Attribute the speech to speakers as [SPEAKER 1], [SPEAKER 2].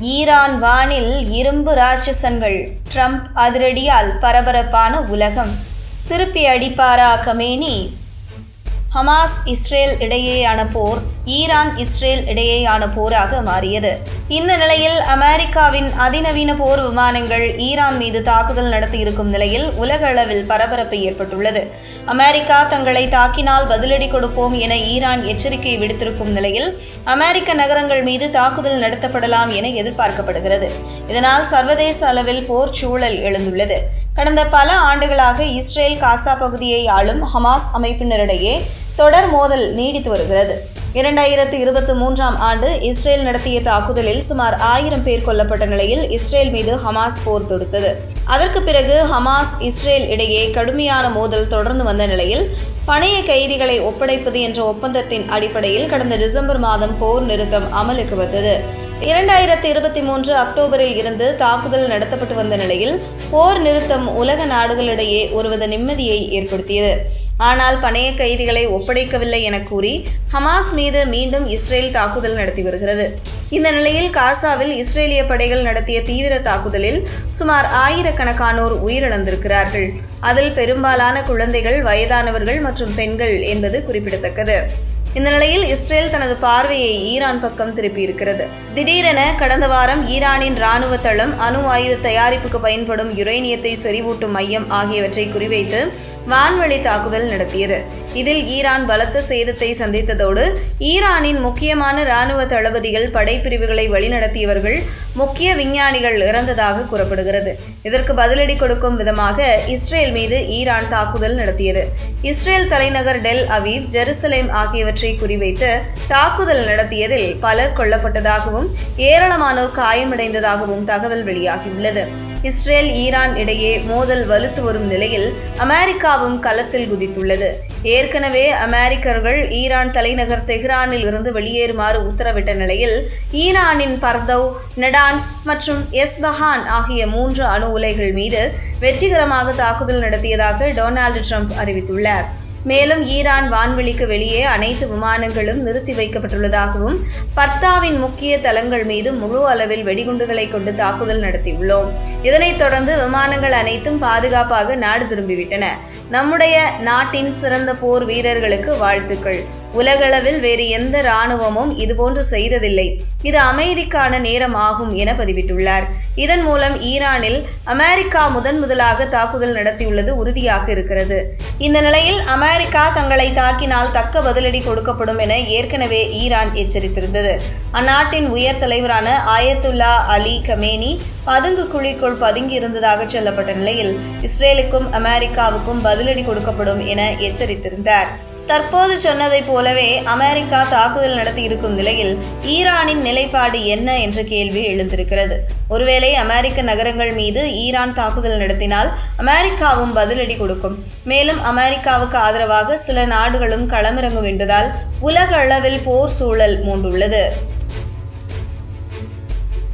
[SPEAKER 1] Iran வானில் இரும்பு ராட்சசன்கள். Trump அதிரடியால் பரபரப்பான உலகம். திருப்பி அடிப்பாரா கமேனி? ஹமாஸ் இஸ்ரேல் இடையேயான போர். ஈரான் இஸ்ரேல் இடையேயான போராக மாறியது. இந்த நிலையில் அமெரிக்காவின் அதிநவீன போர் விமானங்கள் ஈரான் மீது தாக்குதல் நடத்தியிருக்கும் நிலையில் உலக அளவில் பரபரப்பு ஏற்பட்டுள்ளது. அமெரிக்கா தங்களை தாக்கினால் பதிலடி கொடுப்போம் என ஈரான் எச்சரிக்கை விடுத்திருக்கும் நிலையில் அமெரிக்க நகரங்கள் மீது தாக்குதல் நடத்தப்படலாம் என எதிர்பார்க்கப்படுகிறது. இதனால் சர்வதேச அளவில் போர் சூழல் எழுந்துள்ளது. கடந்த பல ஆண்டுகளாக இஸ்ரேல் காசா பகுதியை ஆளும் ஹமாஸ் அமைப்பினரிடையே தொடர் மோதல் நீடித்து வருகிறது. இரண்டாயிரத்து இருபத்தி மூன்றாம் ஆண்டு இஸ்ரேல் நடத்திய தாக்குதலில் சுமார் ஆயிரம் பேர் கொல்லப்பட்ட நிலையில் இஸ்ரேல் மீது ஹமாஸ் போர் தொடுத்தது. அதற்கு பிறகு ஹமாஸ் இஸ்ரேல் இடையே கடுமையான மோதல் தொடர்ந்து வந்த நிலையில் பணைய கைதிகளை ஒப்படைப்பது என்ற ஒப்பந்தத்தின் அடிப்படையில் கடந்த டிசம்பர் மாதம் போர் நிறுத்தம் அமலுக்கு வந்தது. இரண்டாயிரத்து இருபத்தி மூன்று அக்டோபரில் இருந்து தாக்குதல் நடத்தப்பட்டு வந்த நிலையில் போர் நிறுத்தம் உலக நாடுகளிடையே ஒருவித நிம்மதியை ஏற்படுத்தியது. ஆனால் பணைய கைதிகளை ஒப்படைக்கவில்லை என கூறி ஹமாஸ் மீது மீண்டும் இஸ்ரேல் தாக்குதல் நடத்தி வருகிறது. இந்த நிலையில் காசாவில் இஸ்ரேலிய படைகள் நடத்திய தீவிர தாக்குதலில் சுமார் ஆயிரக்கணக்கானோர் உயிரிழந்திருக்கிறார்கள். அதில் பெரும்பாலான குழந்தைகள் வயதானவர்கள் மற்றும் பெண்கள் என்பது குறிப்பிடத்தக்கது. இந்த நிலையில் இஸ்ரேல் தனது பார்வையை ஈரான் பக்கம் திருப்பியிருக்கிறது. திடீரென கடந்த வாரம் ஈரானின் ராணுவ தளம் அணு ஆயுத தயாரிப்புக்கு பயன்படும் யுரேனியத்தை செறிவூட்டும் மையம் ஆகியவற்றை குறிவைத்து வான்வழி தாக்குதல் நடத்தியது. இதில் ஈரான் பலத்த சேதத்தை சந்தித்ததோடு ஈரானின் முக்கியமான ராணுவ தளபதிகள் படைப்பிரிவுகளை வழிநடத்தியவர்கள் முக்கிய விஞ்ஞானிகள் இறந்ததாக கூறப்படுகிறது. இதற்கு பதிலடி கொடுக்கும் விதமாக இஸ்ரேல் மீது ஈரான் தாக்குதல் நடத்தியது. இஸ்ரேல் தலைநகர் டெல் அவீவ் ஜெருசலேம் ஆகியவற்றை குறிவைத்து தாக்குதல் நடத்தியதில் பலர் கொல்லப்பட்டதாகவும் ஏராளமானோர் காயமடைந்ததாகவும் தகவல் வெளியாகியுள்ளது. இஸ்ரேல் ஈரான் இடையே மோதல் வலுத்து வரும் நிலையில் அமெரிக்காவும் களத்தில் குதித்துள்ளது. ஏற்கனவே அமெரிக்கர்கள் ஈரான் தலைநகர் தெஹ்ரானில் இருந்து வெளியேறுமாறு உத்தரவிட்ட நிலையில் ஈரானின் பர்தவ் நெடான்ஸ் மற்றும் எஸ்பஹான் ஆகிய மூன்று அணு உலைகள் மீது வெற்றிகரமாக தாக்குதல் நடத்தியதாக டொனால்டு ட்ரம்ப் அறிவித்துள்ளார். மேலும் ஈரான் வான்வெளிக்கு வெளியே அனைத்து விமானங்களும் நிறுத்தி வைக்கப்பட்டுள்ளதாகவும் பர்தாவின் முக்கிய தளங்கள் மீது முழு அளவில் வெடிகுண்டுகளை கொண்டு தாக்குதல் நடத்தியுள்ளோம். இதனைத் தொடர்ந்து விமானங்கள் அனைத்தும் பாதுகாப்பாக நாடு திரும்பிவிட்டன. நம்முடைய நாட்டின் சிறந்த போர் வீரர்களுக்கு வாழ்த்துக்கள். உலகளவில் வேறு எந்த இராணுவமும் இதுபோன்று செய்ததில்லை. இது அமைதிக்கான நேரம் ஆகும் என பதிவிட்டுள்ளார். இதன் மூலம் ஈரானில் அமெரிக்கா முதன் முதலாக தாக்குதல் நடத்தியுள்ளது உறுதியாக இருக்கிறது. இந்த நிலையில் அமெரிக்கா தங்களை தாக்கினால் தக்க பதிலடி கொடுக்கப்படும் என ஏற்கனவே ஈரான் எச்சரித்திருந்தது. அந்நாட்டின் உயர் தலைவரான ஆயத்துல்லா அலி கமேனி பதுங்கு குழிக்குள் பதுங்கி இருந்ததாக சொல்லப்பட்ட நிலையில் இஸ்ரேலுக்கும் அமெரிக்காவுக்கும் பதிலடி கொடுக்கப்படும் என எச்சரித்திருந்தார். தற்போது சொன்னதைப் போலவே அமெரிக்கா தாக்குதல் நடத்தி இருக்கும் நிலையில் ஈரானின் நிலைப்பாடு என்ன என்ற கேள்வி எழுந்திருக்கிறது. ஒருவேளை அமெரிக்க நகரங்கள் மீது ஈரான் தாக்குதல் நடத்தினால் அமெரிக்காவும் பதிலடி கொடுக்கும். மேலும் அமெரிக்காவுக்கு ஆதரவாக சில நாடுகளும் களமிறங்கும் என்பதால் உலக அளவில் போர் சூழல் மூண்டுள்ளது.